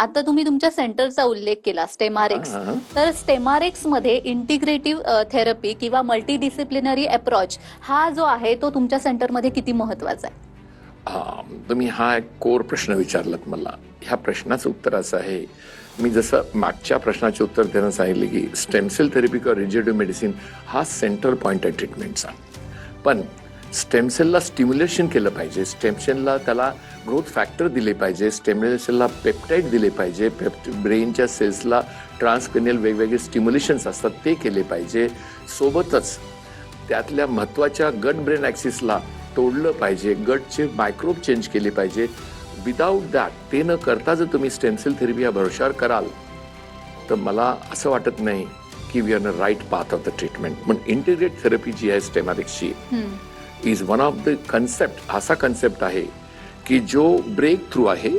आता तुम्ही तुमच्या सेंटरचा उल्लेख केला स्टेमारेक्स. तर स्टेमारेक्समध्ये इंटिग्रेटिव्ह थेरपी किंवा मल्टी डिसिप्लिनरी अप्रोच हा जो आहे तो तुमच्या सेंटरमध्ये किती महत्त्वाचा आहे? हा, तुम्ही हा एक कोर प्रश्न विचारलात मला. ह्या प्रश्नाचं उत्तर असं आहे. मी जसं मागच्या प्रश्नाचे उत्तर देणं सांगितले की स्टेमसेल थेरपी किंवा रिजेटिव्ह मेडिसिन हा सेंट्रल पॉइंट आहे ट्रीटमेंटचा पण स्टेमसेलला स्टिम्युलेशन केलं पाहिजे. स्टेमसेलला त्याला ग्रोथ फॅक्टर दिले पाहिजे. स्टेमसेलला पेप्टाईड दिले पाहिजे. पेप्ट ब्रेनच्या सेल्सला ट्रान्सक्रेनियल वेगवेगळे स्टिम्युलेशन्स असतात ते केले पाहिजे. सोबतच त्यातल्या महत्त्वाच्या गट ब्रेन ॲक्सिसला तोडलं पाहिजे. गटचे मायक्रोब चेंज केले पाहिजे. विदाऊट दॅट ते न करता जर तुम्ही स्टेमसेल थेरपी या भरोशावर कराल तर मला असं वाटत नाही की we are a right path of the treatment पण इंटिग्रेट थेरपी जी आहे स्टेमॅटिक्सची is one of the concept असा कन्सेप्ट आहे की जो ब्रेक थ्रू आहे